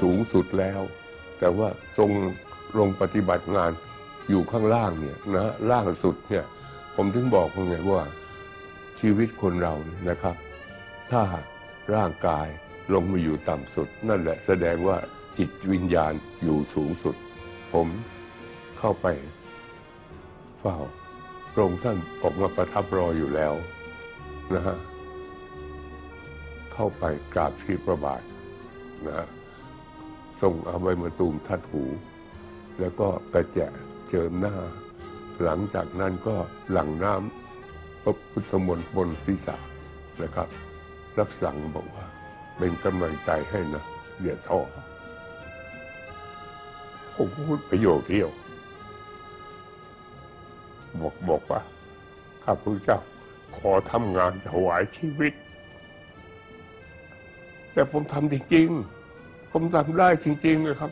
สูงสุดแล้ว แต่ว่าทรงลงปฏิบัติงานอยู่ข้างล่างเนี่ยนะล่างสุดเนี่ยผมถึงบอกไงว่าชีวิตคนเราเนี่ยนะครับ ถ้าร่างกายลงมาอยู่ต่ำสุด นั่นแหละแสดงว่าจิตวิญญาณอยู่สูงสุด ผมเข้าไปเฝ้าพระองค์ท่านออกมาประทับรออยู่แล้วนะฮะเข้าไปกราบที่พระบาทนะฮะ ทรงเอาใบมะตูมทัดหู แล้วก็กระแจะเจิมหน้า หลังจากนั้นก็หลั่งน้ำพระพุทธมนต์บนศีรษะนะครับ รับสั่งบอกว่า เป็นกำลังใจให้นะอย่าท้อผมพูดประโยคเดียว บอกบอกว่าข้าพเจ้าขอทำงานถวายชีวิต แต่ผมทำจริงๆ ผมทำได้จริงๆเลยครับ